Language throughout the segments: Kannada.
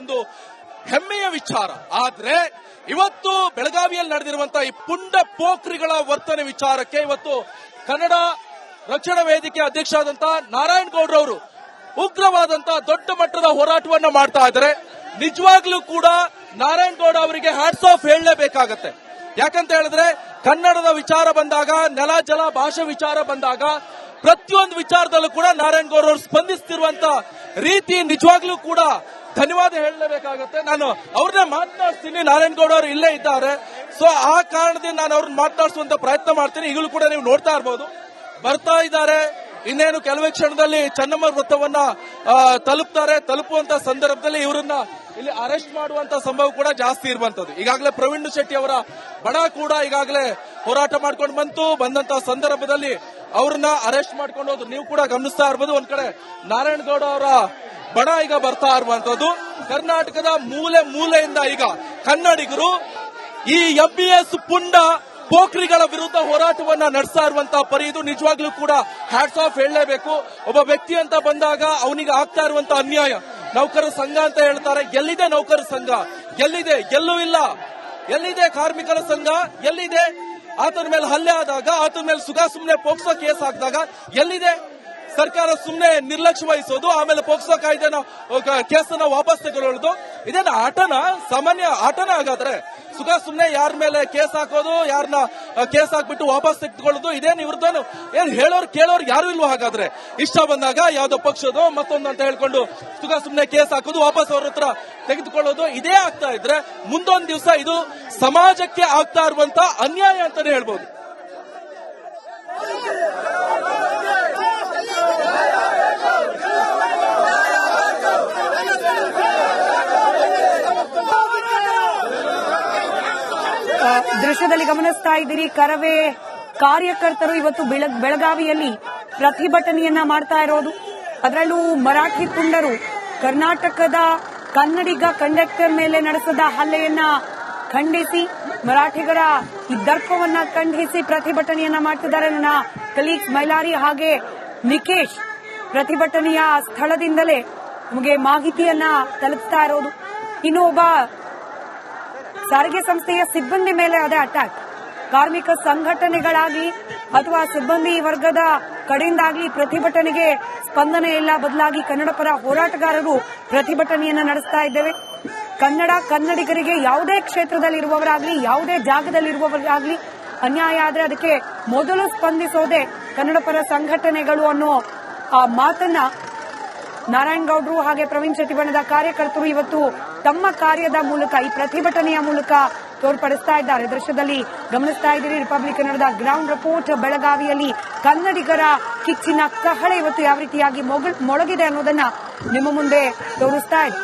ಒಂದು ಹೆಮ್ಮೆಯ ವಿಚಾರ. ಆದ್ರೆ ಇವತ್ತು ಬೆಳಗಾವಿಯಲ್ಲಿ ನಡೆದಿರುವಂತಹ ಈ ಪುಂಡ ಪೋಖ್ರಿಗಳ ವರ್ತನೆ ವಿಚಾರಕ್ಕೆ ಇವತ್ತು ಕನ್ನಡ ರಕ್ಷಣಾ ವೇದಿಕೆ ಅಧ್ಯಕ್ಷರಾದಂತಹ ನಾರಾಯಣ್ ಗೌಡ್ರವರು ಉಗ್ರವಾದಂತಹ ದೊಡ್ಡ ಮಟ್ಟದ ಹೋರಾಟವನ್ನ ಮಾಡ್ತಾ ಇದ್ದಾರೆ. ನಿಜವಾಗ್ಲೂ ಕೂಡ ನಾರಾಯಣ್ ಗೌಡ ಅವರಿಗೆ ಹ್ಯಾಟ್ಸ್ ಆಫ್ ಹೇಳಲೇಬೇಕಾಗತ್ತೆ. ಯಾಕಂತ ಹೇಳಿದ್ರೆ ಕನ್ನಡದ ವಿಚಾರ ಬಂದಾಗ, ನೆಲ, ಜಲ, ಭಾಷೆ ವಿಚಾರ ಬಂದಾಗ ಪ್ರತಿಯೊಂದು ವಿಚಾರದಲ್ಲೂ ಕೂಡ ನಾರಾಯಣ್ ಗೌಡ ಅವರು ಸ್ಪಂದಿಸ್ತಿರುವಂತ ರೀತಿ ನಿಜವಾಗ್ಲೂ ಕೂಡ ಧನ್ಯವಾದ ಹೇಳಲೇಬೇಕಾಗತ್ತೆ. ನಾನು ಅವ್ರನ್ನ ಮಾತನಾಡಿಸ್ತೀನಿ. ನಾರಾಯಣ್ ಗೌಡ ಅವರು ಇಲ್ಲೇ ಇದ್ದಾರೆ. ಸೊ ಆ ಕಾರಣದಿಂದ ನಾನು ಅವ್ರನ್ನ ಮಾತನಾಡಿಸುವಂತ ಪ್ರಯತ್ನ ಮಾಡ್ತೀನಿ. ಈಗಲೂ ಕೂಡ ನೀವು ನೋಡ್ತಾ ಇರ್ಬೋದು. ಬರ್ತಾ ಇದ್ದಾರೆ. ಇನ್ನೇನು ಕೆಲವೇ ಕ್ಷಣದಲ್ಲಿ ಚೆನ್ನಮ್ಮ ವೃತ್ತವನ್ನ ತಲುಪ್ತಾರೆ. ತಲುಪುವಂತ ಸಂದರ್ಭದಲ್ಲಿ ಇವರನ್ನ ಇಲ್ಲಿ ಅರೆಸ್ಟ್ ಮಾಡುವಂತ ಸಂಭವ ಕೂಡ ಜಾಸ್ತಿ ಇರುವಂತದ್ದು. ಈಗಾಗಲೇ ಪ್ರವೀಣ್ ಶೆಟ್ಟಿ ಅವರ ಬಣ ಕೂಡ ಈಗಾಗಲೇ ಹೋರಾಟ ಮಾಡ್ಕೊಂಡು ಬಂತು. ಬಂದಂತ ಸಂದರ್ಭದಲ್ಲಿ ಅವ್ರನ್ನ ಅರೆಸ್ಟ್ ಮಾಡ್ಕೊಂಡು ಹೋದ್ರು. ನೀವು ಕೂಡ ಗಮನಿಸ್ತಾ ಇರ್ಬೋದು. ಒಂದ್ ಕಡೆ ನಾರಾಯಣಗೌಡ ಅವರ ಬಣ ಈಗ ಬರ್ತಾ ಇರುವಂತದ್ದು. ಕರ್ನಾಟಕದ ಮೂಲೆ ಮೂಲೆಯಿಂದ ಈಗ ಕನ್ನಡಿಗರು ಈ ಎಂಬಿಎಸ್ ಪುಂಡ ಪೋಖ್ರಿಗಳ ವಿರುದ್ಧ ಹೋರಾಟವನ್ನ ನಡೆಸ್ತಾ ಇರುವಂತಹ ಪರಿ ಇದು ನಿಜವಾಗ್ಲೂ ಕೂಡ ಹ್ಯಾಟ್ಸ್ ಆಫ್ ಹೇಳಲೇಬೇಕು. ಒಬ್ಬ ವ್ಯಕ್ತಿ ಅಂತ ಬಂದಾಗ ಅವನಿಗೆ ಆಗ್ತಾ ಇರುವಂತಹ ಅನ್ಯಾಯ. ನೌಕರ ಸಂಘ ಅಂತ ಹೇಳ್ತಾರೆ. ಎಲ್ಲಿದೆ ನೌಕರ ಸಂಘ? ಎಲ್ಲಿದೆ? ಎಲ್ಲೂ ಇಲ್ಲ. ಎಲ್ಲಿದೆ ಕಾರ್ಮಿಕರ ಸಂಘ? ಎಲ್ಲಿದೆ? ಆತನ ಮೇಲೆ ಹಲ್ಲೆ ಆದಾಗ, ಆತನ ಮೇಲೆ ಸುಗಾ ಸುಮ್ಮನೆ ಪೋಕ್ಸೋ ಕೇಸ್ ಹಾಕಿದಾಗ ಎಲ್ಲಿದೆ? ಸರ್ಕಾರ ಸುಮ್ಮನೆ ನಿರ್ಲಕ್ಷ್ಯ ವಹಿಸೋದು ಆಮೇಲೆ ಪೋಕ್ಸೋ ಕಾಯ್ದೆನ ಕೇಸನ್ನ ವಾಪಸ್ ತಗೊಳ್ಳೋದು. ಇದೇನು ಆಟನ? ಸಾಮಾನ್ಯ ಆಟನ ಹಾಗಾದ್ರೆ. ಸುಖ ಸುಮ್ಮನೆ ಯಾರ ಮೇಲೆ ಕೇಸ್ ಹಾಕೋದು ಯಾರನ್ನ ಕೇಸ್ ಹಾಕ್ಬಿಟ್ಟು ವಾಪಸ್ ತೆಗೆದುಕೊಳ್ಳೋದು ಇದೇನು ಇವ್ರದ್ದೇನು ಏನ್ ಹೇಳೋರು ಕೇಳೋರು ಯಾರು ಇಲ್ವೋ ಹಾಗಾದ್ರೆ. ಇಷ್ಟ ಬಂದಾಗ ಯಾವ್ದೋ ಪಕ್ಷದ ಮತ್ತೊಂದು ಅಂತ ಹೇಳ್ಕೊಂಡು ಸುಖ ಸುಮ್ಮನೆ ಕೇಸ್ ಹಾಕೋದು, ವಾಪಸ್ ಅವ್ರ ಹತ್ರ ತೆಗೆದುಕೊಳ್ಳೋದು, ಇದೇ ಆಗ್ತಾ ಇದ್ರೆ ಮುಂದೊಂದು ದಿವಸ ಇದು ಸಮಾಜಕ್ಕೆ ಆಗ್ತಾ ಇರುವಂತ ಅನ್ಯಾಯ ಅಂತಾನೆ ಹೇಳ್ಬೋದು. ದೃಶ್ಯದಲ್ಲಿ ಗಮನಿಸ್ತಾ ಇದ್ದೀರಿ, ಕರವೇ ಕಾರ್ಯಕರ್ತರು ಇವತ್ತು ಬೆಳ- ಬೆಳಗಾವಿಯಲ್ಲಿ ಪ್ರತಿಭಟನೆಯನ್ನ ಮಾಡ್ತಾ ಇರೋದು. ಅದರಲ್ಲೂ ಮರಾಠಿ ಪುಂಡರು ಕರ್ನಾಟಕದ ಕನ್ನಡಿಗ ಕಂಡಕ್ಟರ್ ಮೇಲೆ ನಡೆಸಿದ ಹಲ್ಲೆಯನ್ನ ಖಂಡಿಸಿ, ಮರಾಠಿಗರ ಈ ದರ್ಪವನ್ನ ಖಂಡಿಸಿ ಪ್ರತಿಭಟನೆಯನ್ನ ಮಾಡ್ತಿದ್ದಾರೆ ನನ್ನ ಕಲೀಗ್ಸ್ ಮೈಲಾರಿ ಹಾಗೆ ನಿಕೇಶ್. ಪ್ರತಿಭಟನೆಯ ಸ್ಥಳದಿಂದಲೇ ನಮಗೆ ಮಾಹಿತಿಯನ್ನ ತಲುಪಿಸ್ತಾ ಇರೋದು. ಇನ್ನೊಬ್ಬ ಸಾರಿಗೆ ಸಂಸ್ಥೆಯ ಸಿಬ್ಬಂದಿ ಮೇಲೆ ಅದೇ ಅಟ್ಯಾಕ್ ಕಾರ್ಮಿಕ ಸಂಘಟನೆಗಳಾಗಿ ಅಥವಾ ಸಿಬ್ಬಂದಿ ವರ್ಗದ ಕಡೆಯಿಂದಾಗಲಿ ಪ್ರತಿಭಟನೆಗೆ ಸ್ಪಂದನೆ ಇಲ್ಲ. ಬದಲಾಗಿ ಕನ್ನಡ ಪರ ಹೋರಾಟಗಾರರು ಪ್ರತಿಭಟನೆಯನ್ನು ನಡೆಸ್ತಾ ಇದ್ದೇವೆ. ಕನ್ನಡ ಕನ್ನಡಿಗರಿಗೆ ಯಾವುದೇ ಕ್ಷೇತ್ರದಲ್ಲಿರುವವರಾಗಲಿ, ಯಾವುದೇ ಜಾಗದಲ್ಲಿರುವವರಾಗಲಿ ಅನ್ಯಾಯ ಆದರೆ ಅದಕ್ಕೆ ಮೊದಲು ಸ್ಪಂದಿಸೋದೆ ಕನ್ನಡ ಪರ ಸಂಘಟನೆಗಳು ಅನ್ನೋ ಆ ಮಾತನ್ನ ನಾರಾಯಣ್ ಗೌಡ್ರು ಹಾಗೆ ಪ್ರವೀಣ್ ಬಣದ ಕಾರ್ಯಕರ್ತರು ಇವತ್ತು ತಮ್ಮ ಕಾರ್ಯದ ಮೂಲಕ, ಈ ಪ್ರತಿಭಟನೆಯ ಮೂಲಕ ತೋರ್ಪಡಿಸ್ತಾ ಇದ್ದಾರೆ. ದೃಶ್ಯದಲ್ಲಿ ಗಮನಿಸ್ತಾ ಇದ್ದೀರಿ ರಿಪಬ್ಲಿಕ್ ಕನ್ನಡದ ಗ್ರೌಂಡ್ ರಿಪೋರ್ಟ್ ಬೆಳಗಾವಿಯಲ್ಲಿ ಕನ್ನಡಿಗರ ಕಿಚ್ಚಿನ ಕಹಳೆ ಇವತ್ತು ಯಾವ ರೀತಿಯಾಗಿ ಮೊಳಗಿದೆ ಅನ್ನೋದನ್ನ ನಿಮ್ಮ ಮುಂದೆ ತೋರಿಸ್ತಾ ಇದೆ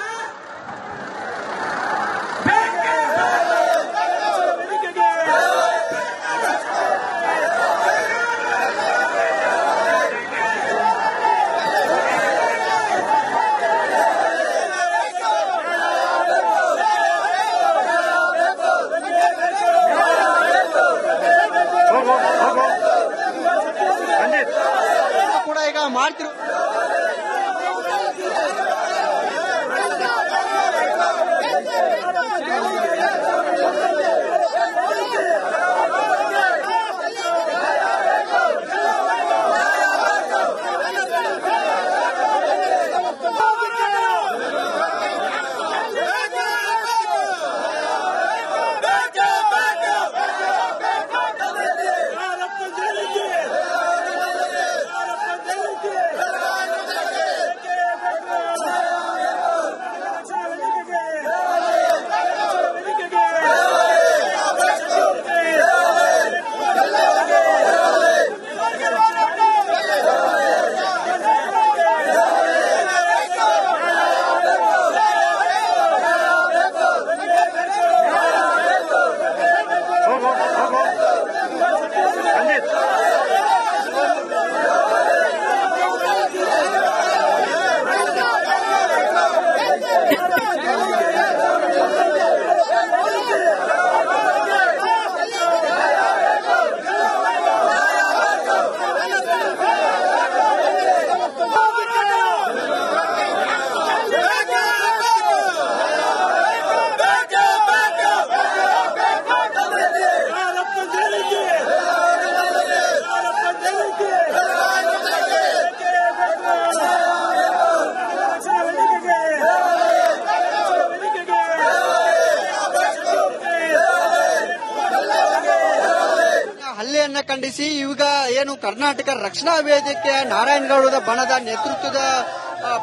ಖಂಡಿಸಿ. ಈಗ ಏನು ಕರ್ನಾಟಕ ರಕ್ಷಣಾ ವೇದಿಕೆ ನಾರಾಯಣಗೌಡದ ಬಣದ ನೇತೃತ್ವದ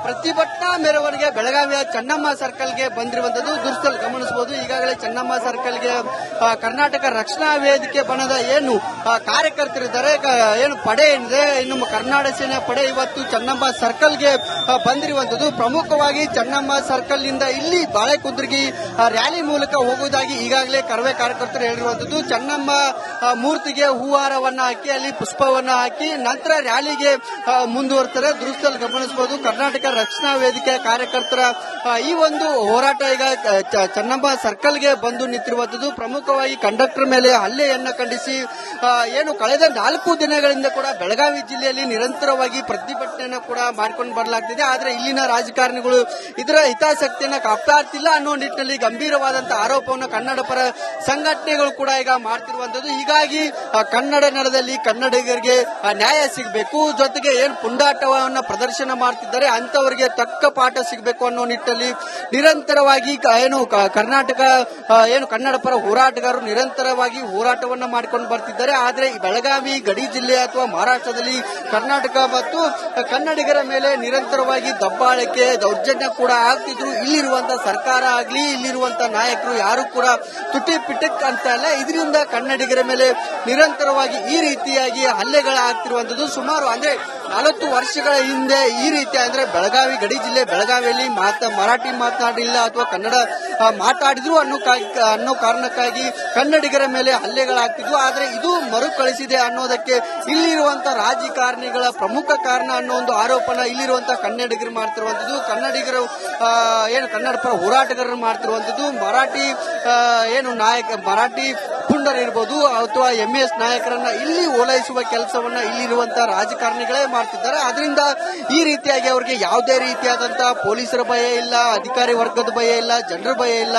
ಪ್ರತಿಭಟನಾ ಮೆರವಣಿಗೆ ಬೆಳಗಾವಿಯ ಚನ್ನಮ್ಮ ಸರ್ಕಲ್ಗೆ ಬಂದಿರುವಂತದ್ದು ದುರ್ಸಲ್ ಗಮನಿಸಬಹುದು. ಈಗಾಗಲೇ ಚನ್ನಮ್ಮ ಸರ್ಕಲ್ಗೆ ಕರ್ನಾಟಕ ರಕ್ಷಣಾ ವೇದಿಕೆ ಬಣದ ಏನು ಕಾರ್ಯಕರ್ತರಿದ್ದಾರೆ ಏನು ಪಡೆ ಏನಿದೆ, ಇನ್ನು ಕರ್ನಾಟಕ ಸೇನೆ ಪಡೆ ಇವತ್ತು ಚನ್ನಮ್ಮ ಸರ್ಕಲ್ಗೆ ಬಂದಿರುವಂತದ್ದು ಪ್ರಮುಖವಾಗಿ ಚೆನ್ನಮ್ಮ ಸರ್ಕಲ್ನಿಂದ ಇಲ್ಲಿ ಬಾಳೆಕುಂದ್ರಿಗೆ ರ್ಯಾಲಿ ಮೂಲಕ ಹೋಗುವುದಾಗಿ ಈಗಾಗಲೇ ಕರವೇ ಕಾರ್ಯಕರ್ತರು ಹೇಳಿರುವಂತದ್ದು ಚೆನ್ನಮ್ಮ ಮೂರ್ತಿಗೆ ಹೂವಾರವನ್ನ ಹಾಕಿ, ಅಲ್ಲಿ ಪುಷ್ಪವನ್ನ ಹಾಕಿ, ನಂತರ ರ್ಯಾಲಿಗೆ ಮುಂದುವರ್ತಾರೆ. ದೃಶ್ಯದಲ್ಲಿ ಗಮನಿಸಬಹುದು, ಕರ್ನಾಟಕ ರಕ್ಷಣಾ ವೇದಿಕೆ ಕಾರ್ಯಕರ್ತರ ಈ ಒಂದು ಹೋರಾಟ ಈಗ ಚೆನ್ನಮ್ಮ ಸರ್ಕಲ್ಗೆ ಬಂದು ನಿಂತಿರುವಂತದ್ದು ಪ್ರಮುಖವಾಗಿ ಕಂಡಕ್ಟರ್ ಮೇಲೆ ಹಲ್ಲೆಯನ್ನು ಖಂಡಿಸಿ ಏನು ಕಳೆದ ನಾಲ್ಕು ದಿನಗಳಿಂದ ಕೂಡ ಬೆಳಗಾವಿ ಜಿಲ್ಲೆಯಲ್ಲಿ ನಿರಂತರವಾಗಿ ಪ್ರತಿಭಟನೆಯನ್ನು ಕೂಡ ಮಾಡ್ಕೊಂಡು ಬರಲಾಗ್ತಿದೆ. ಆದ್ರೆ ಇಲ್ಲಿನ ರಾಜಕಾರಣಿಗಳು ಇದರ ಹಿತಾಸಕ್ತಿಯನ್ನ ಕಾಪಾಡ್ತಿಲ್ಲ ಅನ್ನೋ ನಿಟ್ಟಿನಲ್ಲಿ ಗಂಭೀರವಾದಂತಹ ಆರೋಪವನ್ನು ಕನ್ನಡ ಪರ ಸಂಘಟನೆಗಳು ಕೂಡ ಈಗ ಮಾಡ್ತಿರುವಂತದ್ದು. ಹೀಗಾಗಿ ಕನ್ನಡ ನೆಲದಲ್ಲಿ ಕನ್ನಡಿಗರಿಗೆ ನ್ಯಾಯ ಸಿಗಬೇಕು, ಜೊತೆಗೆ ಏನು ಪುಂಡಾಟವನ್ನ ಪ್ರದರ್ಶನ ಮಾಡ್ತಿದ್ದಾರೆ ಅಂತವರಿಗೆ ತಕ್ಕ ಪಾಠ ಸಿಗಬೇಕು ಅನ್ನೋ ನಿಟ್ಟಿನಲ್ಲಿ ನಿರಂತರವಾಗಿ ಏನು ಕರ್ನಾಟಕ ಏನು, ಕನ್ನಡ ಪರ ಹೋರಾಟಗಾರರು ನಿರಂತರವಾಗಿ ಹೋರಾಟವನ್ನ ಮಾಡಿಕೊಂಡು ಬರ್ತಿದ್ದಾರೆ. ಆದ್ರೆ ಬೆಳಗಾವಿ, ಗಡಿ ಜಿಲ್ಲೆ ಅಥವಾ ಮಹಾರಾಷ್ಟ್ರದಲ್ಲಿ ಕರ್ನಾಟಕ ಮತ್ತು ಕನ್ನಡಿಗರ ಮೇಲೆ ನಿರಂತರವಾಗಿ ದಬ್ಬಾಳಿಕೆ ದೌರ್ಜನ್ಯ ಕೂಡ ಆಗ್ತಿದ್ರು. ಇಲ್ಲಿರುವಂತ ಸರ್ಕಾರ ಆಗ್ಲಿ, ಇಲ್ಲಿರುವಂತ ನಾಯಕರು ಯಾರು ಕೂಡ ತುಟಿ ಪಿಟಕ್ ಅಂತ ಅಲ್ಲ, ಇದರಿಂದ ಕನ್ನಡಿಗರ ಮೇಲೆ ನಿರಂತರವಾಗಿ ಈ ರೀತಿಯಾಗಿ ಹಲ್ಲೆಗಳಾಗ್ತಿರುವಂತದ್ದು ಸುಮಾರು ಅಂದ್ರೆ ನಲವತ್ತು ವರ್ಷಗಳ ಹಿಂದೆ ಈ ರೀತಿ ಅಂದ್ರೆ ಬೆಳಗಾವಿ, ಗಡಿ ಜಿಲ್ಲೆ ಬೆಳಗಾವಿಯಲ್ಲಿ ಮಾತ ಮರಾಠಿ ಮಾತನಾಡಿಲ್ಲ ಅಥವಾ ಕನ್ನಡ ಮಾತಾಡಿದ್ರು ಅನ್ನೋ ಅನ್ನೋ ಕಾರಣಕ್ಕಾಗಿ ಕನ್ನಡಿಗರ ಮೇಲೆ ಹಲ್ಲೆಗಳಾಗ್ತಿದ್ವು. ಆದ್ರೆ ಇದು ಮರುಕಳಿಸಿದೆ ಅನ್ನೋದಕ್ಕೆ ಇಲ್ಲಿರುವಂತ ರಾಜಕಾರಣಿಗಳ ಪ್ರಮುಖ ಕಾರಣ ಅನ್ನೋ ಒಂದು ಆರೋಪನ ಇಲ್ಲಿರುವಂತ ಕನ್ನಡಿಗರು ಮಾಡ್ತಿರುವಂತದ್ದು ಕನ್ನಡಿಗರು ಏನು ಕನ್ನಡ ಪರ ಹೋರಾಟಗಾರರು ಮಾಡ್ತಿರುವಂತದ್ದು ಮರಾಠಿ ಏನು ನಾಯಕ, ಮರಾಠಿ ಪುಂಡರ್ ಇರ್ಬೋದು ಅಥವಾ ಎಂ ಎಸ್ ನಾಯಕರನ್ನ ಇಲ್ಲಿ ಓಲೈಸುವ ಕೆಲಸವನ್ನ ಇಲ್ಲಿರುವಂತಹ ರಾಜಕಾರಣಿಗಳೇ ಮಾಡ್ತಿದ್ದಾರೆ. ಅದರಿಂದ ಈ ರೀತಿಯಾಗಿ ಅವರಿಗೆ ಯಾವುದೇ ರೀತಿಯಾದಂತಹ ಪೊಲೀಸರ ಭಯ ಇಲ್ಲ, ಅಧಿಕಾರಿ ವರ್ಗದ ಭಯ ಇಲ್ಲ, ಜನರ ಭಯ ಇಲ್ಲ.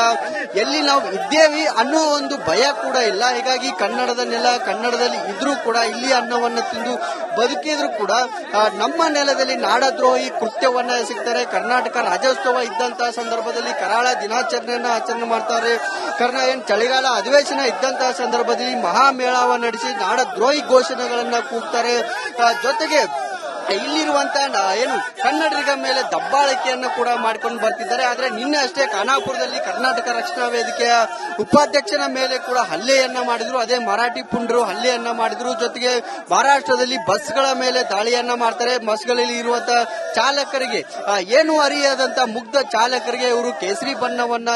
ಎಲ್ಲಿ ನಾವು ಇದ್ದೇವಿ ಅನ್ನೋ ಒಂದು ಭಯ ಕೂಡ ಇಲ್ಲ. ಹೀಗಾಗಿ ಕನ್ನಡದ ನೆಲ, ಕನ್ನಡದಲ್ಲಿ ಇದ್ರೂ ಕೂಡ, ಇಲ್ಲಿ ಅನ್ನವನ್ನು ತಿಂದು ಬದುಕಿದ್ರು ಕೂಡ ನಮ್ಮ ನೆಲದಲ್ಲಿ ನಾಡದ್ರೋಹಿ ಕೃತ್ಯವನ್ನ ಸಿಗ್ತಾರೆ ಕರ್ನಾಟಕ ರಾಜ್ಯೋತ್ಸವ ಇದ್ದಂತಹ ಸಂದರ್ಭದಲ್ಲಿ ಕರಾಳ ದಿನಾಚರಣೆಯನ್ನ ಆಚರಣೆ ಮಾಡ್ತಾರೆ. ಕರ್ನಾ ಏನ್ ಚಳಿಗಾಲ ಅಧಿವೇಶನ ಇದ್ದಂತಹ ಸಂದರ್ಭದಲ್ಲಿ ಮಹಾಮೇಳಾವ ನಡೆಸಿ ನಾಡದ್ರೋಹಿ ಘೋಷಣೆಗಳನ್ನ ಕೂಗ್ತಾರೆ. ಜೊತೆಗೆ ಇಲ್ಲಿರುವಂತ ಏನು ಕನ್ನಡಿಗರ ಮೇಲೆ ದಬ್ಬಾಳಿಕೆಯನ್ನ ಕೂಡ ಮಾಡ್ಕೊಂಡು ಬರ್ತಿದ್ದಾರೆ. ಆದ್ರೆ ನಿನ್ನೆ ಅಷ್ಟೇ ಖಾನಾಪುರದಲ್ಲಿ ಕರ್ನಾಟಕ ರಕ್ಷಣಾ ವೇದಿಕೆಯ ಉಪಾಧ್ಯಕ್ಷನ ಮೇಲೆ ಕೂಡ ಹಲ್ಲೆಯನ್ನ ಮಾಡಿದ್ರು. ಅದೇ ಮರಾಠಿ ಪುಂಡರು ಹಲ್ಲೆಯನ್ನ ಮಾಡಿದ್ರು. ಜೊತೆಗೆ ಮಹಾರಾಷ್ಟ್ರದಲ್ಲಿ ಬಸ್ಗಳ ಮೇಲೆ ದಾಳಿಯನ್ನ ಮಾಡ್ತಾರೆ. ಬಸ್ಗಳಲ್ಲಿ ಇರುವಂತಹ ಚಾಲಕರಿಗೆ ಏನು ಅರಿಯದಂತ ಮುಗ್ಧ ಚಾಲಕರಿಗೆ ಇವರು ಕೇಸರಿ ಬಣ್ಣವನ್ನ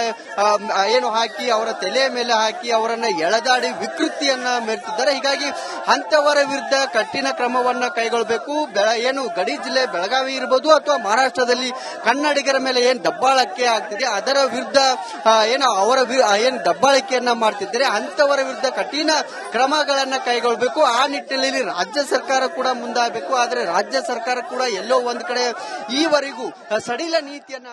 ಏನು ಹಾಕಿ, ಅವರ ತಲೆಯ ಮೇಲೆ ಹಾಕಿ, ಅವರನ್ನ ಎಳೆದಾಡಿ ವಿಕೃತಿಯನ್ನ ಮೆರೆತಿದ್ದಾರೆ. ಹೀಗಾಗಿ ಅಂತವರ ವಿರುದ್ಧ ಕಠಿಣ ಕ್ರಮವನ್ನ ಕೈಗೊಳ್ಳಬೇಕು ಏನು ಗಡಿ ಜಿಲ್ಲೆ ಬೆಳಗಾವಿ ಇರಬಹುದು ಅಥವಾ ಮಹಾರಾಷ್ಟ್ರದಲ್ಲಿ ಕನ್ನಡಿಗರ ಮೇಲೆ ಏನ್ ದಬ್ಬಾಳಕೆ ಆಗ್ತಿದೆ, ಅದರ ವಿರುದ್ಧ ಏನು ಅವರ ಏನು ದಬ್ಬಾಳಿಕೆಯನ್ನ ಮಾಡ್ತಿದ್ದಾರೆ ಅಂತವರ ವಿರುದ್ಧ ಕಠಿಣ ಕ್ರಮಗಳನ್ನ ಕೈಗೊಳ್ಳಬೇಕು ಆ ನಿಟ್ಟಿನಲ್ಲಿ ರಾಜ್ಯ ಸರ್ಕಾರ ಕೂಡ ಮುಂದಾಗಬೇಕು, ಆದ್ರೆ ರಾಜ್ಯ ಸರ್ಕಾರ ಕೂಡ ಎಲ್ಲೋ ಒಂದ್ ಕಡೆ ಈವರೆಗೂ ಸಡಿಲ ನೀತಿಯನ್ನ